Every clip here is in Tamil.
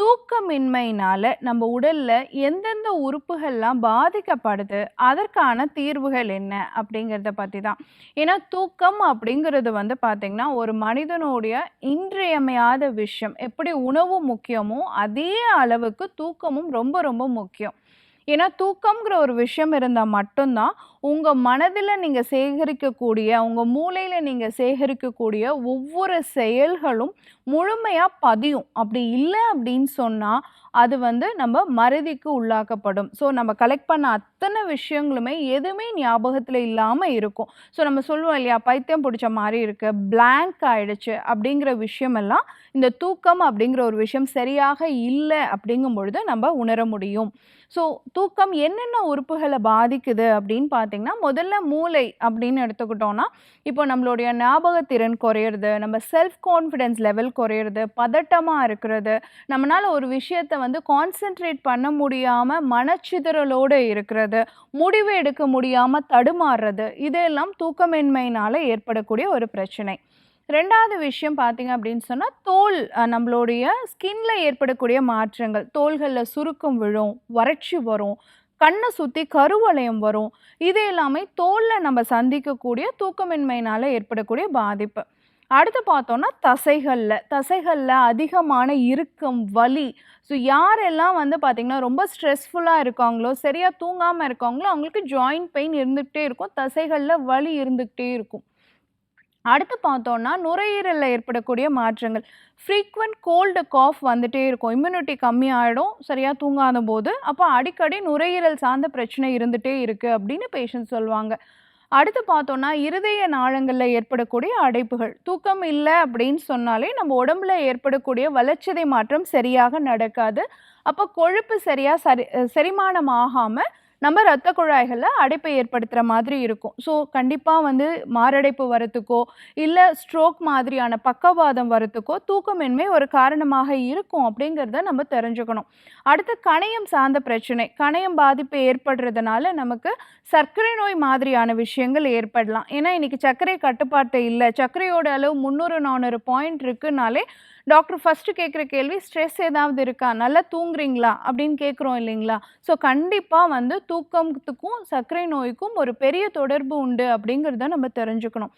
தூக்கமின்மையினால நம்ம உடல்ல எந்தெந்த உறுப்புகள்லாம் பாதிக்கப்படுது அதற்கான தீர்வுகள் என்ன அப்படிங்கிறத பற்றி தான் ஏன்னா தூக்கம் அப்படிங்கிறது வந்து பார்த்திங்கன்னா ஒரு மனிதனுடைய இன்றியமையாத விஷயம். எப்படி உணவு முக்கியமோ அதே அளவுக்கு தூக்கமும் ரொம்ப ரொம்ப முக்கியம். ஏன்னா தூக்கம்ங்கிற ஒரு விஷயம் இருந்தால் மட்டும்தான் உங்கள் மனதில் நீங்கள் சேகரிக்கக்கூடிய உங்கள் மூளையில் நீங்கள் சேகரிக்கக்கூடிய ஒவ்வொரு செயல்களும் முழுமையாக பதியும். அப்படி இல்லை அப்படின்னு சொன்னால் அது வந்து நம்ம மறதிக்கு உள்ளாக்கப்படும். ஸோ நம்ம கலெக்ட் பண்ண அத்தனை விஷயங்களுமே எதுவுமே ஞாபகத்தில் இல்லாமல் இருக்கும். ஸோ நம்ம சொல்லுவோம் இல்லையா பைத்தியம் பிடிச்ச மாதிரி இருக்குது பிளாங்க் ஆகிடுச்சு அப்படிங்கிற விஷயமெல்லாம் இந்த தூக்கம் அப்படிங்கிற ஒரு விஷயம் சரியாக இல்லை அப்படிங்கும் பொழுது நம்ம உணர முடியும். ஸோ தூக்கம் என்னென்ன உறுப்புகளை பாதிக்குது அப்படின்னு பார்த்து பார்த்தீங்கன்னா முதல்ல மூளை அப்படின்னு எடுத்துக்கிட்டோம்னா இப்போ நம்மளுடைய ஞாபகத்திறன் குறையிறது நம்ம செல்ஃப் கான்ஃபிடென்ஸ் லெவல் குறையிறது பதட்டமாக இருக்கிறது நம்மளால் ஒரு விஷயத்தை வந்து கான்சென்ட்ரேட் பண்ண முடியாமல் மனச்சிதறலோடு இருக்கிறது முடிவு எடுக்க முடியாமல் தடுமாறுறது இதெல்லாம் தூக்கமின்மையினால் ஏற்படக்கூடிய ஒரு பிரச்சனை. ரெண்டாவது விஷயம் பார்த்தீங்க அப்படின்னு சொன்னால் தோல் நம்மளுடைய ஸ்கின்ல ஏற்படக்கூடிய மாற்றங்கள் தோள்களில் சுருக்கம் விழும் வறட்சி வரும் கண்ணை சுற்றி கருவளையம் வரும். இது எல்லாமே தோலில் நம்ம சந்திக்கக்கூடிய தூக்கமின்மையினால் ஏற்படக்கூடிய பாதிப்பு. அடுத்து பார்த்தோன்னா தசைகளில் தசைகளில் அதிகமான இறுக்கம் வலி. ஸோ யாரெல்லாம் வந்து பார்த்திங்கன்னா ரொம்ப ஸ்ட்ரெஸ்ஃபுல்லாக இருக்காங்களோ சரியாக தூங்காமல் இருக்காங்களோ அவங்களுக்கு ஜாயிண்ட் பெயின் இருந்துக்கிட்டே இருக்கும். தசைகளில் வலி இருந்துக்கிட்டே இருக்கும். அடுத்து பார்த்தோன்னா நுரையீரலில் ஏற்படக்கூடிய மாற்றங்கள். ஃப்ரீக்வெண்ட் கோல்டு காஃப் வந்துகிட்டே இருக்கும். இம்யூனிட்டி கம்மியாயிடும் சரியாக தூங்காத போது அப்போ அடிக்கடி நுரையீரல் சார்ந்த பிரச்சனை இருந்துகிட்டே இருக்குது அப்படின்னு பேஷண்ட் சொல்லுவாங்க. அடுத்து பார்த்தோன்னா இருதய நாளங்களில் ஏற்படக்கூடிய அடைப்புகள். தூக்கம் இல்லை அப்படின்னு சொன்னாலே நம்ம உடம்புல ஏற்படக்கூடிய வளர்ச்சிதை மாற்றம் சரியாக நடக்காது. அப்போ கொழுப்பு சரியாக சரி செரிமானம் ஆகாமல் நம்ம ரத்த குழாய்களில் அடைப்பை ஏற்படுத்துகிற மாதிரி இருக்கும். ஸோ கண்டிப்பாக வந்து மாரடைப்பு வரத்துக்கோ இல்லை ஸ்ட்ரோக் மாதிரியான பக்கவாதம் வரத்துக்கோ தூக்கமின்மை ஒரு காரணமாக இருக்கும் அப்படிங்கிறத நம்ம தெரிஞ்சுக்கணும். அடுத்து கணையம் சார்ந்த பிரச்சனை. கணையம் பாதிப்பு ஏற்படுறதுனால நமக்கு சர்க்கரை நோய் மாதிரியான விஷயங்கள் ஏற்படலாம். ஏன்னா இன்னைக்கு சர்க்கரை கட்டுப்பாட்டு இல்லை. சர்க்கரையோட அளவு முந்நூறு நானூறு பாயிண்ட் இருக்குனாலே டாக்டர் ஃபஸ்ட்டு கேட்குற கேள்வி ஸ்ட்ரெஸ் ஏதாவது இருக்கா? நல்லா தூங்குறீங்களா? அப்படின்னு கேட்குறோம் இல்லைங்களா? ஸோ கண்டிப்பாக வந்து தூக்கத்துக்கும் சர்க்கரை நோய்க்கும் ஒரு பெரிய தொடர்பு உண்டு அப்படிங்கிறத நம்ம தெரிஞ்சுக்கணும்.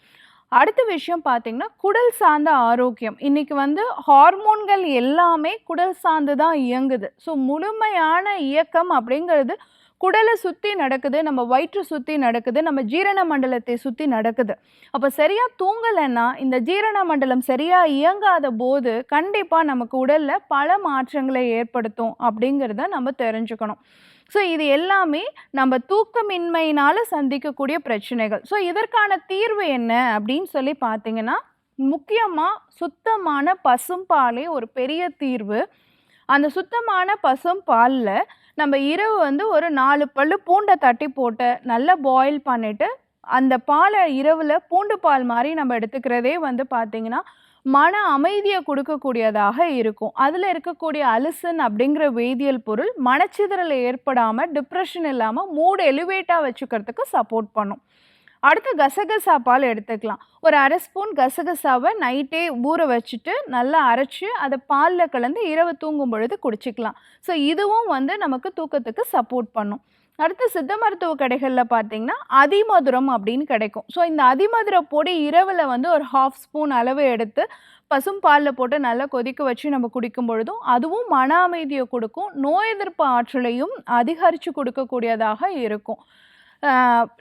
அடுத்த விஷயம் பார்த்தீங்கன்னா குடல் சார்ந்த ஆரோக்கியம். இன்றைக்கி வந்து ஹார்மோன்கள் எல்லாமே குடல் சார்ந்து தான் இயங்குது. ஸோ முழுமையான இயக்கம் அப்படிங்கிறது குடலை சுற்றி நடக்குது நம்ம வயிற்று சுற்றி நடக்குது நம்ம ஜீரண மண்டலத்தை சுற்றி நடக்குது. அப்போ சரியாக தூங்கலைன்னா இந்த ஜீரண மண்டலம் சரியாக இயங்காத போது கண்டிப்பாக நமக்கு உடலில் பல மாற்றங்களை ஏற்படுத்தும் அப்படிங்கிறத நம்ம தெரிஞ்சுக்கணும். ஸோ இது எல்லாமே நம்ம தூக்கமின்மையினால் சந்திக்கக்கூடிய பிரச்சனைகள். ஸோ இதற்கான தீர்வு என்ன அப்படின்னு சொல்லி பார்த்தீங்கன்னா முக்கியமாக சுத்தமான பசும்பாலே ஒரு பெரிய தீர்வு. அந்த சுத்தமான பசும் பாலில் நம்ம இரவு வந்து ஒரு நாலு பல்லு பூண்டை தட்டி போட்டு நல்லா பாயில் பண்ணிவிட்டு அந்த பாலை இரவில் பூண்டு பால் மாதிரி நம்ம எடுத்துக்கிறதே வந்து பார்த்திங்கன்னா மன அமைதியை கொடுக்கக்கூடியதாக இருக்கும். அதில் இருக்கக்கூடிய அலிசன் அப்படிங்கிற வேதியியல் பொருள் மனச்சிதறல் ஏற்படாமல் டிப்ரெஷன் இல்லாமல் மூடு எலிவேட்டாக வச்சுக்கிறதுக்கு சப்போர்ட் பண்ணும். அடுத்து கசகசா பால் எடுத்துக்கலாம். ஒரு அரை ஸ்பூன் கசகசாவை நைட்டே ஊற வச்சுட்டு நல்லா அரைச்சி அதை பாலில் கலந்து இரவு தூங்கும் பொழுது குடிச்சிக்கலாம். ஸோ இதுவும் வந்து நமக்கு தூக்கத்துக்கு சப்போர்ட் பண்ணும். அடுத்து சித்த மருத்துவ கடைகளில் பார்த்தீங்கன்னா அதிமதுரம் அப்படின்னு கிடைக்கும். ஸோ இந்த அதிமதுர பொடி இரவில் வந்து ஒரு ஹாஃப் ஸ்பூன் அளவு எடுத்து பசும் பாலில் போட்டு நல்லா கொதிக்க வச்சு நம்ம குடிக்கும் பொழுதும் அதுவும் மன அமைதியை கொடுக்கும். நோய் எதிர்ப்பு ஆற்றலையும் அதிகரித்து கொடுக்கக்கூடியதாக இருக்கும்.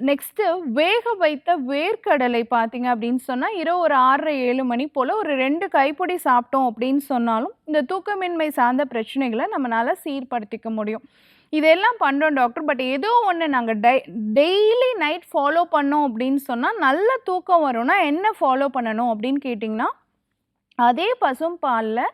நெக்ஸ்ட்டு வேக வைத்த வேர்க்கடலை பார்த்தீங்க அப்படின்னு சொன்னால் இரவு ஒரு ஆறரை ஏழு மணி போல் ஒரு ரெண்டு கைப்பொடி சாப்பிட்டோம் அப்படின்னு சொன்னாலும் இந்த தூக்கமின்மை சார்ந்த பிரச்சனைகளை நம்மளால் சீர்படுத்திக்க முடியும். இதெல்லாம் பண்ணுறோம் டாக்டர் பட் ஏதோ ஒன்று நாங்கள் டை டெய்லி நைட் ஃபாலோ பண்ணோம் அப்படின்னு சொன்னால் நல்ல தூக்கம் வரும்னா என்ன ஃபாலோ பண்ணணும் அப்படின்னு கேட்டிங்கன்னா அதே பசும் பாலில்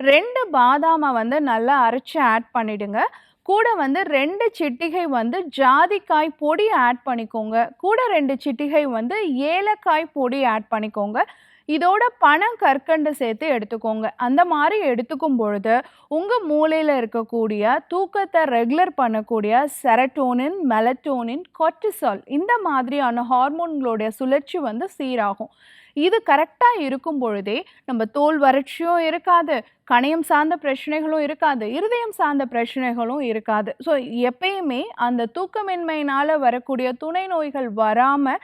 ரெண்டு பாதாமை வந்து நல்லா அரைச்சி ஆட் பண்ணிவிடுங்க கூட வந்து ரெண்டு சிட்டிகை வந்து ஜாதிக்காய் பொடி ஆட் பண்ணிக்கோங்க. கூட ரெண்டு சிட்டிகை வந்து ஏலக்காய் பொடி ஆட் பண்ணிக்கோங்க. இதோட பணம் கற்கண்டு சேர்த்து எடுத்துக்கோங்க. அந்த மாதிரி எடுத்துக்கும் பொழுது உங்கள் மூளையில் இருக்கக்கூடிய தூக்கத்தை ரெகுலர் பண்ணக்கூடிய செரட்டோனின் மெலட்டோனின் கொட்டிசால் இந்த மாதிரியான ஹார்மோன்களுடைய சுழற்சி வந்து சீராகும். இது கரெக்டாக இருக்கும் பொழுதே நம்ம தோல் வறட்சியும் இருக்காது கணையம் சார்ந்த பிரச்சனைகளும் இருக்காது இருதயம் சார்ந்த பிரச்சனைகளும் இருக்காது. ஸோ எப்பயுமே அந்த தூக்கமின்மையினால் வரக்கூடிய துணை நோய்கள் வராமல்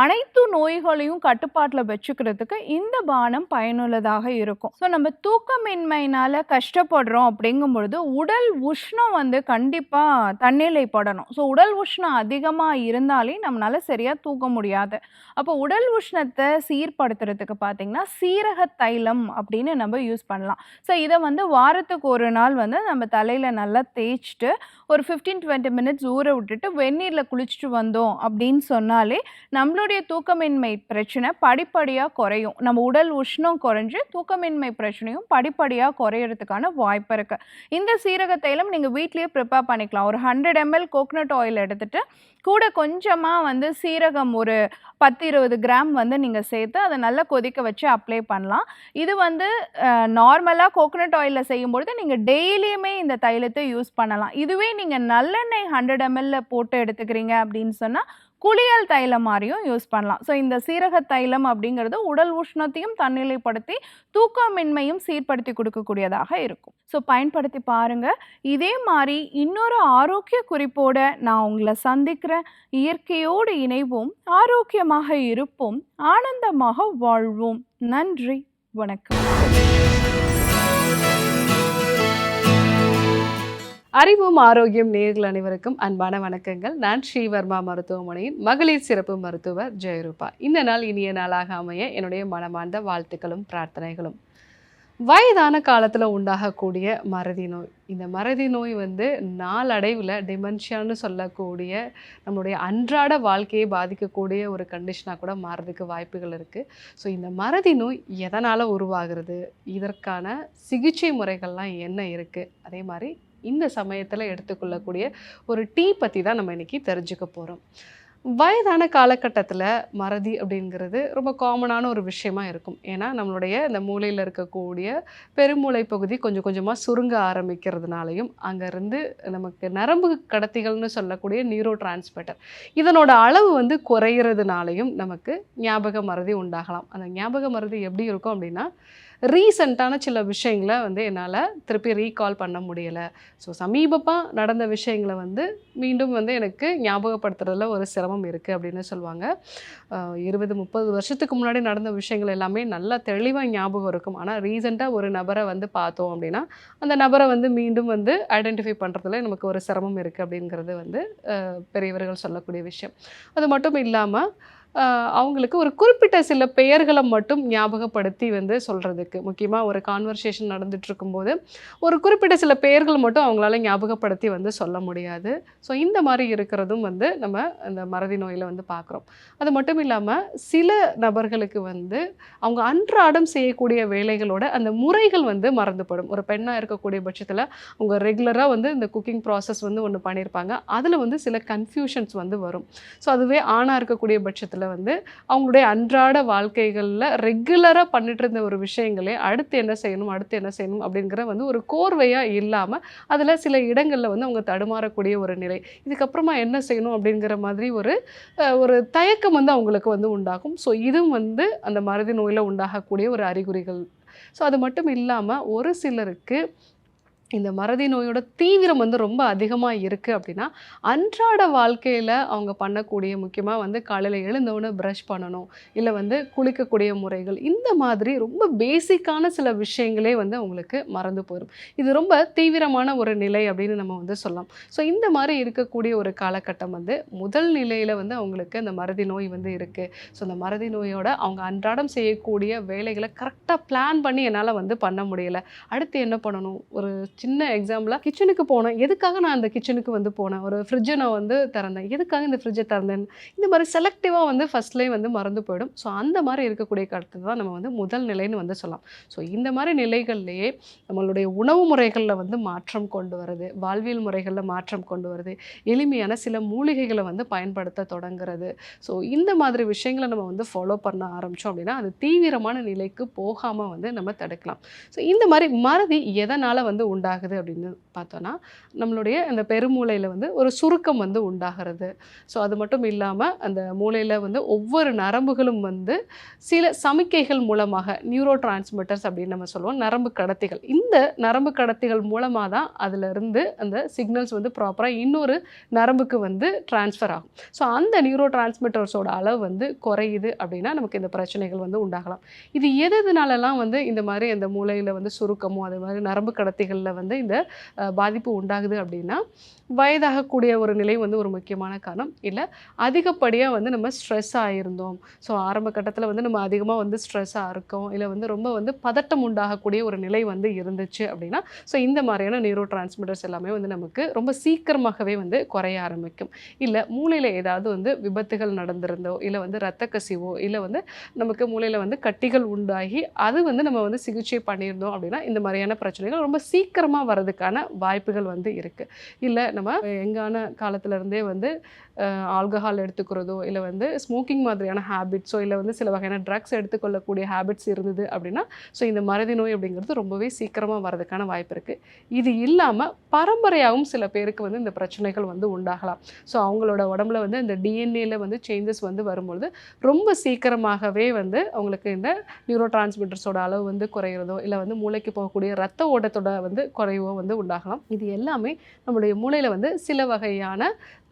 அனைத்து நோய்களையும் கட்டுப்பாட்டில் வச்சுக்கிறதுக்கு இந்த பானம் பயனுள்ளதாக இருக்கும். ஸோ நம்ம தூக்கமின்மையினால் கஷ்டப்படுறோம் அப்படிங்கும் பொழுது உடல் உஷ்ணம் வந்து கண்டிப்பாக தன்னிலைப்படணும் ஸோ உடல் உஷ்ணம் அதிகமாக இருந்தாலே நம்மளால் சரியாக தூக்க முடியாது. அப்போ உடல் உஷ்ணத்தை சீர்படுத்துறதுக்கு பார்த்தீங்கன்னா சீரக தைலம் அப்படின்னு நம்ம யூஸ் பண்ணலாம். ஸோ இதை வந்து வாரத்துக்கு ஒரு நாள் வந்து நம்ம தலையில் நல்லா தேய்ச்சிட்டு ஒரு ஃபிஃப்டீன் டுவெண்ட்டி மினிட்ஸ் ஊற விட்டுட்டு வெந்நீரில் குளிச்சுட்டு வந்தோம் அப்படின்னு சொன்னாலே நம்மளும் நம்மளுடைய தூக்கமின்மை பிரச்சனை படிப்படியாக குறையும். நம்ம உடல் உஷ்ணம் குறைஞ்சு தூக்கமின்மை பிரச்சனையும் படிப்படியாக குறையறதுக்கான வாய்ப்பு இருக்குது இந்த சீரக தைலம் நீங்கள் வீட்லேயே ப்ரிப்பேர் பண்ணிக்கலாம். ஒரு ஹண்ட்ரட் எம்எல் கோகனட் ஆயில் எடுத்துகிட்டு கூட கொஞ்சமாக வந்து சீரகம் ஒரு பத்து இருபது கிராம் வந்து நீங்கள் சேர்த்து அதை நல்லா கொதிக்க வச்சு அப்ளை பண்ணலாம். இது வந்து நார்மலாக கோகனட் ஆயிலில் செய்யும்பொழுது நீங்கள் டெய்லியுமே இந்த தைலத்தை யூஸ் பண்ணலாம். இதுவே நீங்கள் நல்லெண்ணெய் ஹண்ட்ரட் எம்எல்ல போட்டு எடுத்துக்கிறீங்க அப்படின்னு சொன்னால் குளியல் தைலம் மாதிரியும் யூஸ் பண்ணலாம். ஸோ இந்த சீரக தைலம் அப்படிங்கிறது உடல் உஷ்ணத்தையும் தன்னிலைப்படுத்தி தூக்கமின்மையும் சீர்படுத்தி கொடுக்கக்கூடியதாக இருக்கும். ஸோ பயன்படுத்தி பாருங்க. இதே மாதிரி இன்னொரு ஆரோக்கிய குறிப்போட நான் உங்களை சந்திக்கிறேன். இயற்கையோடு இணைவோம். ஆரோக்கியமாக இருப்போம். ஆனந்தமாக வாழ்வோம். நன்றி. வணக்கம். அறிவும் ஆரோக்கியம் நேர்கள் அனைவருக்கும் அன்பான வணக்கங்கள். நான் ஸ்ரீவர்மா மருத்துவமனையின் மகளிர் சிறப்பு மருத்துவர் ஜெயரூபா. இந்த நாள் இனிய நாளாக அமைய என்னுடைய மனமார்ந்த வாழ்த்துக்களும் பிரார்த்தனைகளும். வயதான காலத்தில் உண்டாகக்கூடிய மறதி நோய். இந்த மறதி நோய் வந்து நாளடைவில் டிமென்ஷியான்னு சொல்லக்கூடிய நம்மளுடைய அன்றாட வாழ்க்கையை பாதிக்கக்கூடிய ஒரு கண்டிஷனாக கூட மாறதுக்கு வாய்ப்புகள் இருக்குது ஸோ இந்த மறதி நோய் எதனால் உருவாகிறது? இதற்கான சிகிச்சை முறைகள்லாம் என்ன இருக்குது அதே மாதிரி இந்த சமயத்தில் எடுத்துக்கொள்ளக்கூடிய ஒரு டீ பற்றி தான் நம்ம இன்றைக்கி தெரிஞ்சுக்க போகிறோம் வயதான காலகட்டத்தில் மறதி அப்படிங்கிறது ரொம்ப காமனான ஒரு விஷயமா இருக்கும். ஏன்னா நம்மளுடைய இந்த மூளையில் இருக்கக்கூடிய பெருமூளை பகுதி கொஞ்சம் கொஞ்சமாக சுருங்க ஆரம்பிக்கிறதுனாலையும் அங்கேருந்து நமக்கு நரம்பு கடத்திகள்னு சொல்லக்கூடிய நியூரோ டிரான்ஸ்மிட்டர் இதனோட அளவு வந்து குறையிறதுனாலையும் நமக்கு ஞாபக மறதி உண்டாகலாம். அந்த ஞாபக மறதி எப்படி இருக்கும் அப்படின்னா ரீசண்டான சில விஷயங்களை வந்து என்னால் திருப்பி ரீகால் பண்ண முடியலை. ஸோ சமீபமாக நடந்த விஷயங்களை வந்து மீண்டும் வந்து எனக்கு ஞாபகப்படுத்துறதுல ஒரு சிரமம் இருக்குது அப்படின்னு சொல்லுவாங்க. இருபது முப்பது வருஷத்துக்கு முன்னாடி நடந்த விஷயங்கள் எல்லாமே நல்லா தெளிவாக ஞாபகம் இருக்கும். ஆனால் ரீசெண்டாக ஒரு நபரை வந்து பார்த்தோம் அப்படின்னா அந்த நபரை வந்து மீண்டும் வந்து ஐடென்டிஃபை பண்ணுறதுல நமக்கு ஒரு சிரமம் இருக்குது அப்படிங்கிறது வந்து பெரியவர்கள் சொல்லக்கூடிய விஷயம். அது மட்டும் இல்லாமல் அவங்களுக்கு ஒரு குறிப்பிட்ட சில பெயர்களை மட்டும் ஞாபகப்படுத்தி வந்து சொல்கிறதுக்கு முக்கியமாக ஒரு கான்வர்சேஷன் நடந்துட்டு இருக்கும்போது ஒரு குறிப்பிட்ட சில பெயர்கள் மட்டும் அவங்களால ஞாபகப்படுத்தி வந்து சொல்ல முடியாது. ஸோ இந்த மாதிரி இருக்கிறதும் வந்து நம்ம அந்த மறதி நோயில் வந்து பார்க்குறோம் அது மட்டும் இல்லாமல் சில நபர்களுக்கு வந்து அவங்க அன்றாடம் செய்யக்கூடிய வேலைகளோட அந்த முறைகள் வந்து மறந்துப்படும் ஒரு பெண்ணாக இருக்கக்கூடிய பட்சத்தில் அவங்க ரெகுலராக வந்து இந்த குக்கிங் ப்ராசஸ் வந்து ஒன்று பண்ணியிருப்பாங்க அதில் வந்து சில கன்ஃபியூஷன்ஸ் வந்து வரும். ஸோ அதுவே ஆணாக இருக்கக்கூடிய பட்சத்தில் வந்து அவங்களுடைய அன்றாட வாழ்க்கைகளில் ரெகுலராக பண்ணிட்டு இருந்த ஒரு விஷயங்களே அடுத்து என்ன செய்யணும் அடுத்து என்ன செய்யணும் அப்படிங்கிற வந்து ஒரு கோர்வையாக இல்லாமல் அதில் சில இடங்களில் வந்து அவங்க தடுமாறக்கூடிய ஒரு நிலை. இதுக்கப்புறமா என்ன செய்யணும் அப்படிங்கிற மாதிரி ஒரு ஒரு தயக்கம் வந்து அவங்களுக்கு வந்து உண்டாகும். ஸோ இதுவும் வந்து அந்த மறதி நோயில் உண்டாகக்கூடிய ஒரு அறிகுறிகள். ஸோ அது மட்டும் இல்லாமல் ஒரு சிலருக்கு இந்த மறதி நோயோட தீவிரம் வந்து ரொம்ப அதிகமாக இருக்குது அப்படின்னா அன்றாட வாழ்க்கையில் அவங்க பண்ணக்கூடிய முக்கியமாக வந்து காலையில் எழுந்தவுடனே ப்ரஷ் பண்ணணும் இல்லை வந்து குளிக்கக்கூடிய முறைகள் இந்த மாதிரி ரொம்ப பேசிக்கான சில விஷயங்களே வந்து அவங்களுக்கு மறந்து போயிடும் இது ரொம்ப தீவிரமான ஒரு நிலை அப்படின்னு நம்ம வந்து சொல்லலாம். ஸோ இந்த மாதிரி இருக்கக்கூடிய ஒரு காலகட்டம் வந்து முதல் நிலையில் வந்து அவங்களுக்கு அந்த மறதி நோய் வந்து இருக்குது ஸோ அந்த மறதி நோயோட அவங்க அன்றாடம் செய்யக்கூடிய வேலைகளை கரெக்டாக பிளான் பண்ணி என்னால் வந்து பண்ண முடியலை. அடுத்து என்ன பண்ணணும்? ஒரு சின்ன எக்ஸாம்பிளாக கிச்சனுக்கு போனேன். எதுக்காக நான் அந்த கிச்சனுக்கு வந்து போனேன்? ஒரு ஃப்ரிட்ஜை நான் வந்து திறந்தேன். எதுக்காக இந்த ஃப்ரிட்ஜை திறந்தேன்? இந்த மாதிரி செலக்டிவாக வந்து ஃபர்ஸ்ட்லேயே வந்து மறந்து போயிடும். ஸோ அந்த மாதிரி இருக்கக்கூடிய கருத்து தான் நம்ம வந்து முதல் நிலைன்னு வந்து சொல்லலாம். ஸோ இந்த மாதிரி நிலைகள்லேயே நம்மளுடைய உணவு முறைகளில் வந்து மாற்றம் கொண்டு வருது. வாழ்வியல் முறைகளில் மாற்றம் கொண்டு வருது. எளிமையான சில மூலிகைகளை வந்து பயன்படுத்த தொடங்குறது. ஸோ இந்த மாதிரி விஷயங்களை நம்ம வந்து ஃபாலோ பண்ண ஆரம்பித்தோம் அப்படின்னா அது தீவிரமான நிலைக்கு போகாமல் வந்து நம்ம தடுக்கலாம். ஸோ இந்த மாதிரி மறதி எதனால் வந்து உண்டு உண்டாகுது அப்படின்னு பார்த்தோன்னா நம்மளுடைய அந்த பெருமூளையில் வந்து ஒரு சுருக்கம் வந்து உண்டாகிறது. ஸோ அது மட்டும் இல்லாமல் அந்த மூளையில் வந்து ஒவ்வொரு நரம்புகளும் வந்து சில சமிக்கைகள் மூலமாக நியூரோ டிரான்ஸ்மிட்டர்ஸ் அப்படின்னு நம்ம சொல்லுவோம் நரம்பு கடத்திகள். இந்த நரம்பு கடத்திகள் மூலமாக தான் அதிலிருந்து அந்த சிக்னல்ஸ் வந்து ப்ராப்பராக இன்னொரு நரம்புக்கு வந்து ட்ரான்ஸ்ஃபர் ஆகும். ஸோ அந்த நியூரோ டிரான்ஸ்மிட்டர்ஸோட அளவு வந்து குறையுது அப்படின்னா நமக்கு இந்த பிரச்சனைகள் வந்து உண்டாகலாம். இது எது எதுனாலலாம் வந்து இந்த மாதிரி அந்த மூளையில் வந்து சுருக்கமோ அது மாதிரி நரம்பு கடத்திகளில் வந்து இந்த பாதிப்பு உண்டாகுது அப்படின்னா வயதாகக்கூடிய ஒரு நிலை வந்து ஒரு முக்கியமான காரணம். இல்லை அதிகப்படியாக வந்து நம்ம ஸ்ட்ரெஸ் ஆகிருந்தோம் ஸோ ஆரம்ப கட்டத்தில் வந்து நம்ம அதிகமாக வந்து ஸ்ட்ரெஸ்ஸாக இருக்கோம். இல்லை வந்து ரொம்ப வந்து பதட்டம் உண்டாகக்கூடிய ஒரு நிலை வந்து இருந்துச்சு அப்படின்னா ஸோ இந்த மாதிரியான நியூரோ டிரான்ஸ்மிட்டர்ஸ் எல்லாமே வந்து நமக்கு ரொம்ப சீக்கிரமாகவே வந்து குறைய ஆரம்பிக்கும். இல்லை மூளையில் ஏதாவது வந்து விபத்துகள் நடந்திருந்தோ இல்லை வந்து ரத்த கசிவோ இல்லை வந்து நமக்கு மூளையில் வந்து கட்டிகள் உண்டாகி அது வந்து நம்ம வந்து சிகிச்சை பண்ணியிருந்தோம் அப்படின்னா இந்த மாதிரியான பிரச்சனைகள் ரொம்ப சீக்கிரமாக வர்றதுக்கான வாய்ப்புகள் வந்து இருக்குது இல்லை நம்ம எங்கான காலத்துலேருந்தே வந்து ஆல்கஹால் எடுத்துக்கிறதோ இல்லை வந்து ஸ்மோக்கிங் மாதிரியான ஹேபிட்ஸோ இல்லை வந்து சில வகையான ட்ரக்ஸ் எடுத்துக்கொள்ளக்கூடிய ஹேபிட்ஸ் இருந்தது அப்படின்னா ஸோ இந்த மறதி நோய் அப்படிங்கிறது ரொம்பவே சீக்கிரமாக வர்றதுக்கான வாய்ப்பு இருக்குது இது இல்லாமல் பரம்பரையாகவும் சில பேருக்கு வந்து இந்த பிரச்சனைகள் வந்து உண்டாகலாம். ஸோ அவங்களோட உடம்புல வந்து இந்த டிஎன்ஏல வந்து சேஞ்சஸ் வந்து வரும்பொழுது ரொம்ப சீக்கிரமாகவே வந்து அவங்களுக்கு இந்த நியூரோ டிரான்ஸ்மிட்டர்ஸோட அளவு வந்து குறையிறதோ இல்லை வந்து மூளைக்கு போகக்கூடிய ரத்த ஓட்டத்தோட வந்து குறைவோ வந்து உண்டாகலாம். இது எல்லாமே நம்மளுடைய மூளையில் வந்து சில வகையான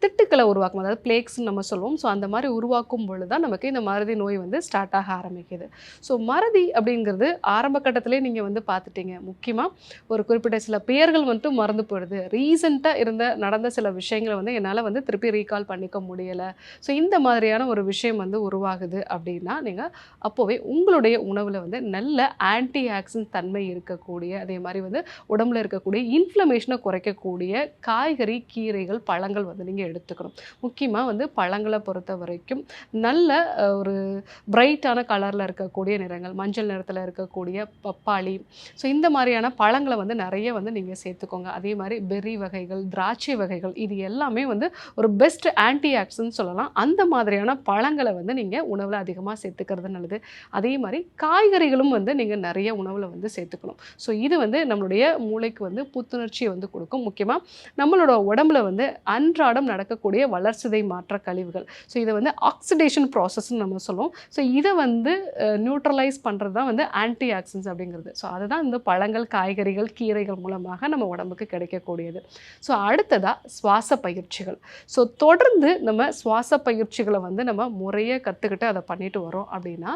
திட்டுக்களை உருவாக்கும் அதாவது பிளேக்ஸ்னு நம்ம சொல்லுவோம். ஸோ அந்த மாதிரி உருவாக்கும் பொழுது தான் நமக்கு இந்த மறதி நோய் வந்து ஸ்டார்ட் ஆக ஆரம்பிக்குது. ஸோ மறதி அப்படிங்கிறது ஆரம்ப கட்டத்திலே நீங்கள் வந்து பார்த்துட்டீங்க. முக்கியமாக ஒரு குறிப்பிட்ட சில பெயர்கள் வந்துட்டு மறந்து போயிடுது. ரீசெண்டாக இருந்த நடந்த சில விஷயங்களை வந்து என்னால் வந்து திருப்பி ரீகால் பண்ணிக்க முடியலை. ஸோ இந்த மாதிரியான ஒரு விஷயம் வந்து உருவாகுது அப்படின்னா நீங்கள் அப்போவே உங்களுடைய உணவில் வந்து நல்ல ஆன்டி ஆக்சிடென்ட் தன்மை இருக்கக்கூடிய அதே மாதிரி வந்து உடம்புல இருக்கக்கூடிய இன்ஃப்ளமேஷனை குறைக்கக்கூடிய காய்கறி கீரைகள் பழங்கள் வந்து நீங்கள் எடுத்துக்கணும். முக்கியமாக வந்து பழங்களை பொறுத்த வரைக்கும் நல்ல ஒரு பிரைட்டான கலரில் இருக்கக்கூடிய நிறங்கள் மஞ்சள் நிறத்தில் இருக்கக்கூடிய பப்பாளி. ஸோ இந்த மாதிரியான பழங்களை வந்து நிறைய வந்து நீங்கள் சேர்த்துக்கோங்க. அதே மாதிரி பெரி வகைகள் திராட்சை வகைகள் இது எல்லாமே வந்து ஒரு பெஸ்ட் ஆன்டி ஆக்சிடென்ட் சொல்லலாம். அந்த மாதிரியான பழங்களை வந்து நீங்கள் உணவில் அதிகமாக சேர்த்துக்கிறது நல்லது. அதே மாதிரி காய்கறிகளும் வந்து நீங்கள் நிறைய உணவில் வந்து சேர்த்துக்கணும். ஸோ இது வந்து நம்மளுடைய மூளைக்கு வந்து புத்துணர்ச்சியை வந்து கொடுக்கும். முக்கியமாக நம்மளோட உடம்புல வந்து அன்றாடம் நடக்கக்கூடிய வளர்ச்சிதை மாற்ற கழிவுகள். ஸோ இதை வந்து ஆக்சிடேஷன் ப்ராசஸ்ன்னு நம்ம சொல்லுவோம். ஸோ இதை வந்து நியூட்ரலைஸ் பண்ணுறது தான் வந்து ஆன்டி ஆக்சிடன்ஸ் அப்படிங்கிறது. ஸோ அதுதான் இந்த பழங்கள் காய்கறிகள் கீரைகள் மூலமாக நம்ம உடம்புக்கு கிடைக்கக்கூடியது. ஸோ அடுத்ததாக சுவாச பயிற்சிகள். ஸோ தொடர்ந்து நம்ம சுவாச பயிற்சிகளை வந்து நம்ம முறையாக கற்றுக்கிட்டு அதை பண்ணிட்டு வரோம் அப்படின்னா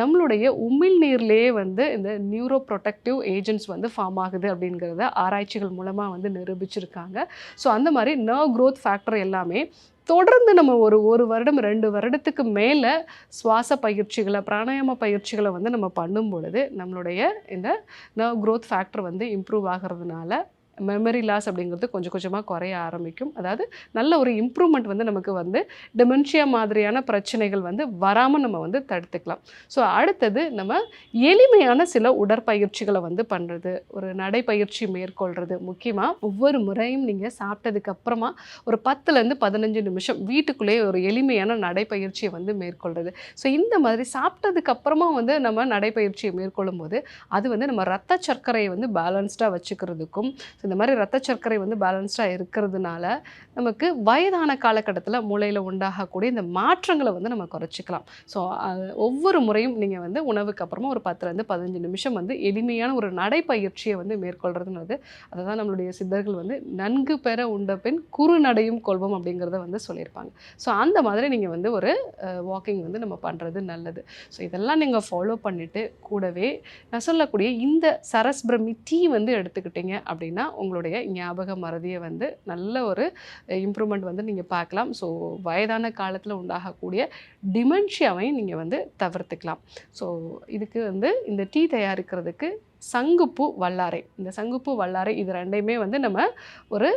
நம்மளுடைய உமிழ்நீர்லேயே வந்து இந்த நியூரோ ப்ரொடக்டிவ் ஏஜென்ட்ஸ் வந்து ஃபார்ம் ஆகுது அப்படிங்கிறத ஆராய்ச்சிகள் மூலமாக வந்து நிரூபிச்சிருக்காங்க. ஸோ அந்த மாதிரி நர்வ் க்ரோத் ஃபேக்டர் எல்லாமே தொடர்ந்து நம்ம ஒரு ஒரு வருடம் ரெண்டு வருடத்துக்கு மேலே சுவாச பயிற்சிகளை பிராணாயாம பயிற்சிகளை வந்து நம்ம பண்ணும் பொழுது நம்மளுடைய இந்த நர்வ் க்ரோத் ஃபேக்டர் வந்து இம்ப்ரூவ் ஆகிறதுனால மெமரி லாஸ் அப்படிங்கிறது கொஞ்சம் கொஞ்சமாக குறைய ஆரம்பிக்கும். அதாவது நல்ல ஒரு இம்ப்ரூவ்மெண்ட் வந்து நமக்கு வந்து டெமென்ஷியா மாதிரியான பிரச்சனைகள் வந்து வராமல் நம்ம வந்து தடுத்துக்கலாம். ஸோ அடுத்தது நம்ம எளிமையான சில உடற்பயிற்சிகளை வந்து பண்ணுறது ஒரு நடைப்பயிற்சி மேற்கொள்கிறது முக்கியமாக ஒவ்வொரு முறையும் நீங்கள் சாப்பிட்டதுக்கப்புறமா ஒரு பத்துலேருந்து பதினஞ்சு நிமிஷம் வீட்டுக்குள்ளேயே ஒரு எளிமையான நடைப்பயிற்சியை வந்து மேற்கொள்கிறது ஸோ இந்த மாதிரி சாப்பிட்டதுக்கப்புறமா வந்து நம்ம நடைப்பயிற்சியை மேற்கொள்ளும் போது அது வந்து நம்ம ரத்த சர்க்கரையை வந்து பேலன்ஸ்டாக வச்சுக்கிறதுக்கும் ஸோ இந்த மாதிரி ரத்த சர்க்கரை வந்து பேலன்ஸ்டாக இருக்கிறதுனால நமக்கு வயதான காலகட்டத்தில் மூளையில் உண்டாகக்கூடிய இந்த மாற்றங்களை வந்து நம்ம குறைச்சிக்கலாம். ஸோ ஒவ்வொரு முறையும் நீங்கள் வந்து உணவுக்கு அப்புறமா ஒரு பத்துலேருந்து பதினஞ்சு நிமிஷம் வந்து எளிமையான ஒரு நடைப்பயிற்சியை வந்து மேற்கொள்கிறதுன்றது அதை தான் நம்மளுடைய சித்தர்கள் வந்து நன்கு பெற உண்ட பெண் குறு நடையும் கொள்வோம் அப்படிங்கிறத வந்து சொல்லியிருப்பாங்க. ஸோ அந்த மாதிரி நீங்கள் வந்து ஒரு வாக்கிங் வந்து நம்ம பண்ணுறது நல்லது. ஸோ இதெல்லாம் நீங்கள் ஃபாலோ பண்ணிவிட்டு கூடவே நான் சொல்லக்கூடிய இந்த சரஸ்பிரமி டீ வந்து எடுத்துக்கிட்டீங்க அப்படின்னா உங்களுடைய ஞாபக மறதியை வந்து நல்ல ஒரு இம்ப்ரூவ்மெண்ட் வந்து நீங்கள் பார்க்கலாம். ஸோ வயதான காலத்தில் உண்டாகக்கூடிய டிமென்ஷியாவையும் நீங்கள் வந்து தவிர்த்துக்கலாம். ஸோ இதுக்கு வந்து இந்த டீ தயாரிக்கிறதுக்கு சங்குப்பூ வல்லாரை. இந்த சங்குப்பூ வல்லாரை இது ரெண்டையுமே வந்து நம்ம ஒரு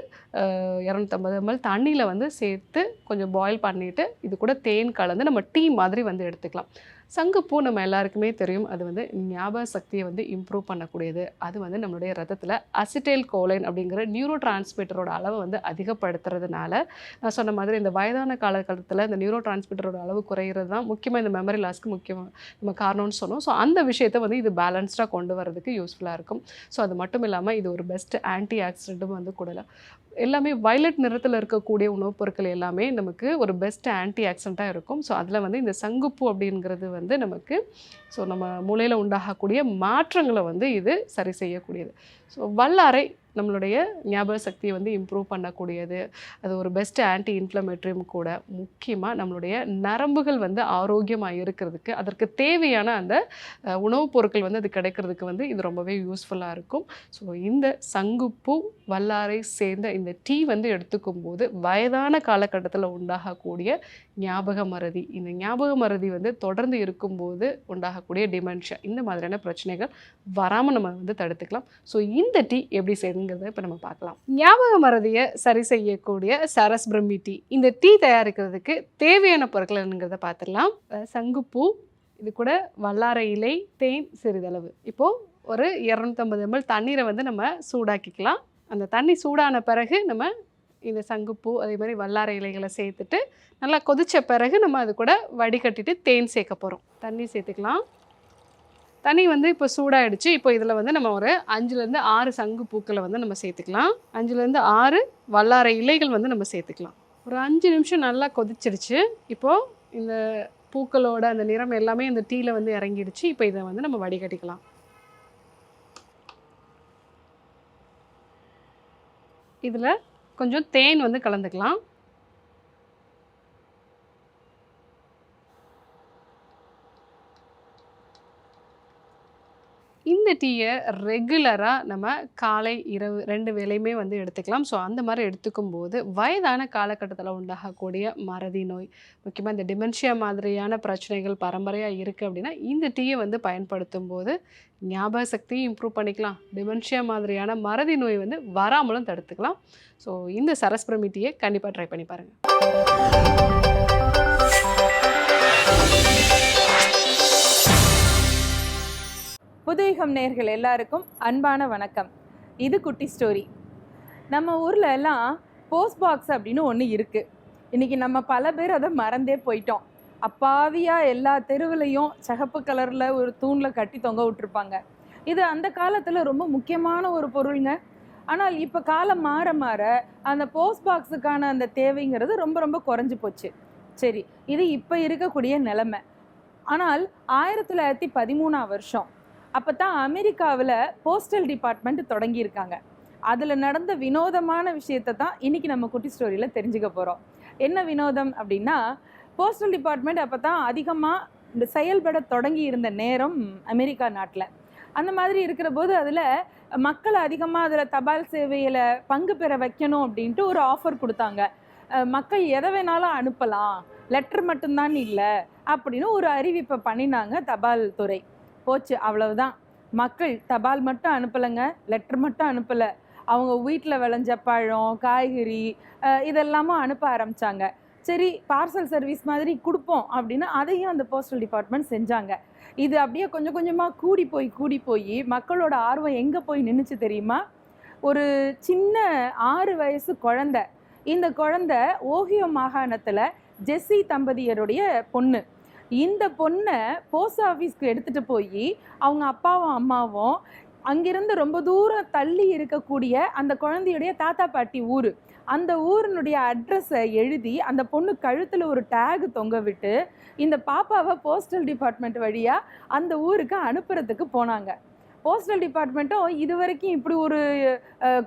இரநூத்தம்பது எம்எல் தண்ணியில் வந்து சேர்த்து கொஞ்சம் பாயில் பண்ணிவிட்டு இது கூட தேன் கலந்து நம்ம டீ மாதிரி வந்து எடுத்துக்கலாம். சங்குப்பூ நம்ம எல்லாருக்குமே தெரியும். அது வந்து ஞாபக சக்தியை வந்து இம்ப்ரூவ் பண்ணக்கூடியது. அது வந்து நம்மளுடைய ரத்தத்தில் அசிட்டைல் கோலைன் அப்படிங்கிற நியூரோ டிரான்ஸ்மிட்டரோட அளவை வந்து அதிகப்படுத்துறதுனால நான் சொன்ன மாதிரி இந்த வயதான காலகட்டத்தில் இந்த நியூரோ டிரான்ஸ்மிட்டரோட அளவு குறையிறது தான் முக்கியமாக இந்த மெமரி லாஸ்க்கு முக்கியம் நம்ம காரணம்னு சொன்னோம். ஸோ அந்த விஷயத்தை வந்து இது பேலன்ஸ்டாக கொண்டு வரதுக்கு யூஸ்ஃபுல்லாக இருக்கும். ஸோ அது மட்டும் இல்லாமல் இது ஒரு பெஸ்ட் ஆன்டி ஆக்சிடென்ட்டும் வந்து கூட எல்லாமே வயலட் நிறத்தில் இருக்கக்கூடிய உணவுப் பொருட்கள் எல்லாமே நமக்கு ஒரு பெஸ்ட் ஆன்டி ஆக்சிடென்ட்டாக இருக்கும். ஸோ அதில் வந்து இந்த சங்குப்பூ அப்படிங்கிறது வந்து நமக்கு ஸோ நம்ம மூளையில் உண்டாகக்கூடிய மாற்றங்களை வந்து இது சரி செய்யக்கூடியது. ஸோ வல்லாரை நம்மளுடைய ஞாபக சக்தியை வந்து இம்ப்ரூவ் பண்ணக்கூடியது. அது ஒரு பெஸ்ட் ஆன்டி இன்ஃப்ளமேட்டரியும் கூட. முக்கியமாக நம்மளுடைய நரம்புகள் வந்து ஆரோக்கியமாக இருக்கிறதுக்கு அதற்கு தேவையான அந்த உணவுப் பொருட்கள் வந்து அது கிடைக்கிறதுக்கு வந்து இது ரொம்பவே யூஸ்ஃபுல்லாக இருக்கும். ஸோ இந்த சங்குப்பூ வல்லாரை சேர்ந்த இந்த டீ வந்து எடுத்துக்கும் போது வயதான காலகட்டத்தில் உண்டாகக்கூடிய ஞாபக மறதி. இந்த ஞாபக மறதி வந்து தொடர்ந்து இருக்கும்போது உண்டாகக்கூடிய டிமென்ஷியா இந்த மாதிரியான பிரச்சனைகள் வராமல் நம்ம வந்து தடுத்துக்கலாம். ஸோ இந்த டீ எப்படி அப்படிங்கிறத இப்போ நம்ம பார்க்கலாம். ஞாபக மறதியை சரி செய்யக்கூடிய சரஸ் பிரம்மி டீ. இந்த டீ தயாரிக்கிறதுக்கு தேவையான பொருட்கள் என்னங்கிறத பார்த்துடலாம். சங்குப்பூ இது கூட வல்லாரை இலை தேன் சிறிதளவு. இப்போது ஒரு இரநூத்தம்பது எம்எல் தண்ணீரை வந்து நம்ம சூடாக்கிக்கலாம். அந்த தண்ணி சூடான பிறகு நம்ம இந்த சங்குப்பூ அதே மாதிரி வல்லாரை இலைகளை சேர்த்துட்டு நல்லா கொதித்த பிறகு நம்ம அது கூட வடிகட்டிட்டு தேன் சேர்க்க போகிறோம் தண்ணி சேர்த்துக்கலாம். தண்ணி வந்து இப்போ சூடாயிடுச்சு. இப்போ இதில் வந்து நம்ம ஒரு அஞ்சுலேருந்து ஆறு சங்கு பூக்களை வந்து நம்ம சேர்த்துக்கலாம். அஞ்சுலேருந்து ஆறு வல்லாரை இலைகள் வந்து நம்ம சேர்த்துக்கலாம். ஒரு அஞ்சு நிமிஷம் நல்லா கொதிச்சிடுச்சு இப்போது இந்த பூக்களோட அந்த நிறம் எல்லாமே இந்த டீயில் வந்து இறங்கிடுச்சு. இப்போ இதை வந்து நம்ம வடிகட்டிக்கலாம். இதில் கொஞ்சம் தேன் வந்து கலந்துக்கலாம் இந்த டீயை ரெகுலராக நம்ம காலை இரவு ரெண்டு வேளையுமே வந்து எடுத்துக்கலாம். ஸோ அந்த மாதிரி எடுத்துக்கும் போது வயதான காலகட்டத்தில் உண்டாகக்கூடிய மறதி நோய் முக்கியமாக இந்த டிமென்ஷியா மாதிரியான பிரச்சனைகள் பரம்பரையாக இருக்குது அப்படின்னா இந்த டீயை வந்து பயன்படுத்தும் போது ஞாபக சக்தியும் இம்ப்ரூவ் பண்ணிக்கலாம். டிமென்ஷியா மாதிரியான மறதி நோய் வந்து வராமலும் தடுத்துக்கலாம். ஸோ இந்த சரஸ்பிரமி டீயை கண்டிப்பாக ட்ரை பண்ணி பாருங்கள் புதுயுகம் நேர்கள் எல்லாருக்கும் அன்பான வணக்கம். இது குட்டி ஸ்டோரி நம்ம ஊரில் எல்லாம் போஸ்ட் பாக்ஸ் அப்படின்னு ஒன்று இருக்குது இன்றைக்கி நம்ம பல பேர் அதை மறந்தே போயிட்டோம். அப்பாவியாக எல்லா தெருவிலையும் சிகப்பு கலரில் ஒரு தூணில் கட்டி தொங்க விட்டுருப்பாங்க. இது அந்த காலத்தில் ரொம்ப முக்கியமான ஒரு பொருளுங்க. ஆனால் இப்போ காலம் மாற மாற அந்த போஸ்ட் பாக்ஸுக்கான அந்த தேவைங்கிறது ரொம்ப ரொம்ப குறைஞ்சி போச்சு. சரி இது இப்போ இருக்கக்கூடிய நிலைமை. ஆனால் ஆயிரத்தி தொள்ளாயிரத்தி பதிமூணாம் வருஷம் அப்போ தான் அமெரிக்காவில் போஸ்டல் டிபார்ட்மெண்ட் தொடங்கியிருக்காங்க. அதில் நடந்த வினோதமான விஷயத்தை தான் இன்னைக்கு நம்ம குட்டி ஸ்டோரியில் தெரிஞ்சுக்க போகிறோம் என்ன வினோதம் அப்படின்னா போஸ்டல் டிபார்ட்மெண்ட் அப்போ தான் அதிகமாக இந்த செயல்பட தொடங்கி இருந்த நேரம் அமெரிக்கா நாட்டில். அந்த மாதிரி இருக்கிற போது அதில் மக்களை அதிகமாக அதில் தபால் சேவையில் பங்கு பெற வைக்கணும் அப்படின்ட்டு ஒரு ஆஃபர் கொடுத்தாங்க. மக்கள் எதை வேணாலும் அனுப்பலாம். லெட்டர் மட்டும்தான் இல்லை அப்படின்னு ஒரு அறிவிப்பை பண்ணினாங்க தபால் துறை. போச்சு அவ்வளவுதான். மக்கள் தபால் மட்டும் அனுப்பலைங்க லெட்டர் மட்டும் அனுப்பலை. அவங்க வீட்டில் விளைஞ்ச பழம் காய்கறி இதெல்லாமும் அனுப்ப ஆரம்பித்தாங்க சரி பார்சல் சர்வீஸ் மாதிரி கொடுப்போம் அப்படின்னு அதையும் அந்த போஸ்டல் டிபார்ட்மெண்ட் செஞ்சாங்க. இது அப்படியே கொஞ்சம் கொஞ்சமாக கூடி போய் கூடி போய் மக்களோட ஆர்வம் எங்கே போய் நின்றுச்சு தெரியுமா? ஒரு சின்ன ஆறு வயசு குழந்த. இந்த குழந்த ஓஹியோ மாகாணத்தில் ஜெஸ்ஸி தம்பதியருடைய பொண்ணு. இந்த பொண்ணை போஸ்ட் ஆஃபீஸ்க்கு எடுத்துகிட்டு போய் அவங்க அப்பாவும் அம்மாவும் அங்கிருந்து ரொம்ப தூரம் தள்ளி இருக்கக்கூடிய அந்த குழந்தையுடைய தாத்தா பாட்டி ஊர். அந்த ஊரினுடைய அட்ரஸை எழுதி அந்த பொண்ணு கழுத்தில் ஒரு டேக் தொங்க விட்டு இந்த பாப்பாவை போஸ்டல் டிபார்ட்மெண்ட் வழியாக அந்த ஊருக்கு அனுப்புறதுக்கு போனாங்க. போஸ்டல் டிபார்ட்மெண்ட்டும் இது வரைக்கும் இப்படி ஒரு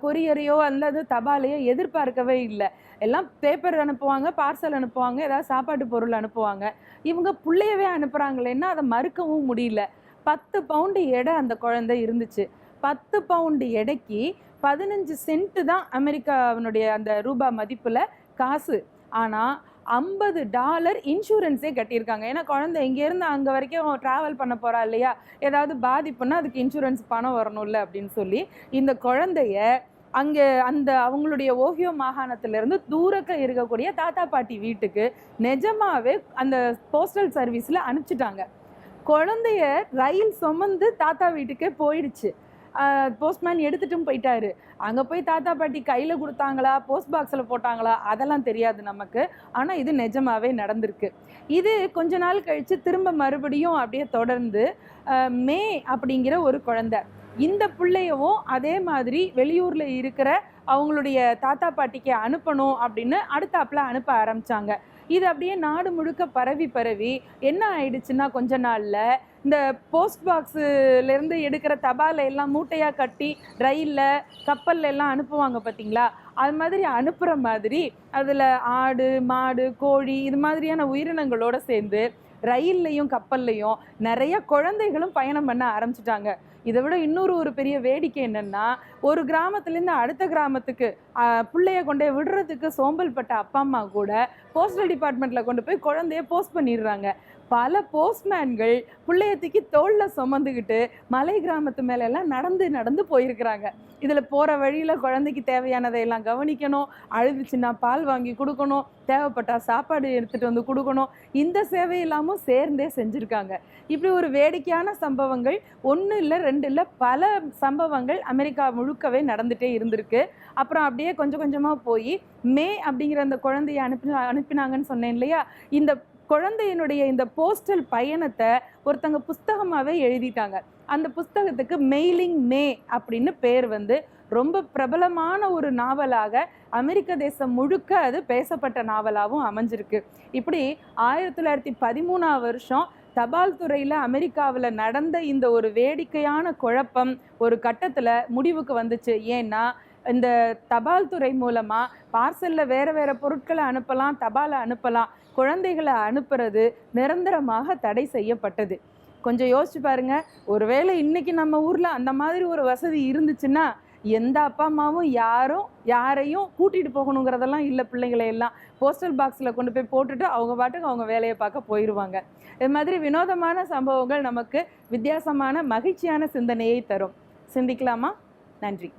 கொரியரையோ அல்லது தபாலையோ எதிர்பார்க்கவே இல்லை. எல்லாம் பேப்பர் அனுப்புவாங்க பார்சல் அனுப்புவாங்க ஏதாவது சாப்பாட்டு பொருள் அனுப்புவாங்க. இவங்க பிள்ளையவே அனுப்புகிறாங்களேன்னா அதை மறுக்கவும் முடியல. பத்து பவுண்டு எடை அந்த குழந்தை இருந்துச்சு. பத்து பவுண்டு எடைக்கு பதினஞ்சு சென்ட்டு தான் அமெரிக்காவினுடைய அந்த ரூபா மதிப்பில் காசு. ஆனால் ஐம்பது டாலர் இன்சூரன்ஸே கட்டியிருக்காங்க. ஏன்னா குழந்தை இங்கேருந்து அங்கே வரைக்கும் ட்ராவல் பண்ண போகிறா இல்லையா? ஏதாவது பாதிப்புன்னா அதுக்கு இன்சூரன்ஸ் பணம் வரணும்ல அப்படின்னு சொல்லி இந்த குழந்தைய அங்கே அந்த அவங்களுடைய ஓஹியோ மாகாணத்திலிருந்து தூரக்க இருக்கக்கூடிய தாத்தா பாட்டி வீட்டுக்கு நிஜமாவே அந்த போஸ்டல் சர்வீஸில் அனுப்பிச்சிட்டாங்க. குழந்தைய ரயில் சுமந்து தாத்தா வீட்டுக்கே போயிடுச்சு. போஸ்ட்மேன் எடுத்துட்டும் போயிட்டாரு. அங்கே போய் தாத்தா பாட்டி கையில் கொடுத்தாங்களா போஸ்ட் பாக்ஸில் போட்டாங்களா அதெல்லாம் தெரியாது நமக்கு. ஆனால் இது நிஜமாகவே நடந்திருக்கு. இது கொஞ்ச நாள் கழித்து திரும்ப மறுபடியும் அப்படியே தொடர்ந்து மே அப்படிங்கிற ஒரு குழந்தை. இந்த பிள்ளையவும் அதே மாதிரி வெளியூரில் இருக்கிற அவங்களுடைய தாத்தா பாட்டிக்கு அனுப்பணும் அப்படின்னு அடுத்தாப்புல அனுப்ப ஆரம்பிச்சாங்க. இது அப்படியே நாடு முழுக்க பரவி பரவி என்ன ஆயிடுச்சுன்னா கொஞ்ச நாள்ல இந்த போஸ்ட் பாக்ஸுலேருந்து எடுக்கிற தபாலை எல்லாம் மூட்டையாக கட்டி ரயிலில் கப்பல்ல எல்லாம் அனுப்புவாங்க பார்த்தீங்களா அது மாதிரி அனுப்புகிற மாதிரி அதில் ஆடு மாடு கோழி இது மாதிரியான உயிரினங்களோட சேர்ந்து ரயில்லையும் கப்பல்லையும் நிறைய குழந்தைகளும் பயணம் பண்ண ஆரம்பிச்சிட்டாங்க. இதை விட இன்னொரு ஒரு பெரிய வேடிக்கை என்னன்னா ஒரு கிராமத்துலேருந்து அடுத்த கிராமத்துக்கு ஆஹ், பிள்ளைய கொண்டே விடுறதுக்கு சோம்பல் பட்ட அப்பா அம்மா கூட போஸ்டல் டிபார்ட்மெண்ட்டில் கொண்டு போய் குழந்தைய போஸ்ட் பண்ணிடுறாங்க. பல போஸ்ட்மேன்கள் பிள்ளையத்துக்கு தோளில் சுமந்துக்கிட்டு மலை கிராமத்து மேலெல்லாம் நடந்து நடந்து போயிருக்கிறாங்க. இதில் போகிற வழியில் குழந்தைக்கு தேவையானதை எல்லாம் கவனிக்கணும். அழுதுச்சுன்னா பால் வாங்கி கொடுக்கணும். தேவைப்பட்டால் சாப்பாடு எடுத்துகிட்டு வந்து கொடுக்கணும். இந்த சேவை எல்லாமும் சேர்ந்தே செஞ்சுருக்காங்க. இப்படி ஒரு வேடிக்கையான சம்பவங்கள் ஒன்று இல்லை ரெண்டு இல்லை பல சம்பவங்கள் அமெரிக்கா முழுக்கவே நடந்துகிட்டே இருந்திருக்கு. அப்புறம் அப்படியே கொஞ்சம் கொஞ்சமாக போய் மே அப்படிங்கிற அந்த குழந்தைய அனுப்பி அனுப்பினாங்கன்னு சொன்னேன் இல்லையா? இந்த குழந்தையினுடைய இந்த போஸ்டல் பயணத்தை ஒருத்தங்க புஸ்தகமாகவே எழுதிட்டாங்க. அந்த புஸ்தகத்துக்கு மெய்லிங் மே அப்படின்னு பேர் வந்து ரொம்ப பிரபலமான ஒரு நாவலாக அமெரிக்க தேசம் முழுக்க அது பேசப்பட்ட நாவலாகவும் அமைஞ்சிருக்கு. இப்படி ஆயிரத்தி தொள்ளாயிரத்தி பதிமூணாம் வருஷம் தபால் துறையில் அமெரிக்காவில் நடந்த இந்த ஒரு வேடிக்கையான குழப்பம் ஒரு கட்டத்தில் முடிவுக்கு வந்துச்சு. ஏன்னா இந்த தபால் துறை மூலமாக பார்சலில் வேறு வேறு பொருட்களை அனுப்பலாம் தபாலை அனுப்பலாம். குழந்தைகளை அனுப்புறது நிரந்தரமாக தடை செய்யப்பட்டது. கொஞ்சம் யோசிச்சு பாருங்க. ஒருவேளை இன்னைக்கு நம்ம ஊரில் அந்த மாதிரி ஒரு வசதி இருந்துச்சுன்னா எந்த அப்பா அம்மாவும் யாரும் யாரையும் கூட்டிகிட்டு போகணுங்கிறதெல்லாம் இல்லை பிள்ளைங்களை எல்லாம். போஸ்டல் பாக்ஸில் கொண்டு போய் போட்டுட்டு அவங்க பாட்டுக்கு அவங்க வேலையை பார்க்க போயிடுவாங்க இது மாதிரி வினோதமான சம்பவங்கள் நமக்கு வித்தியாசமான மகிழ்ச்சியான சிந்தனையை தரும். சிந்திக்கலாமா? நன்றி.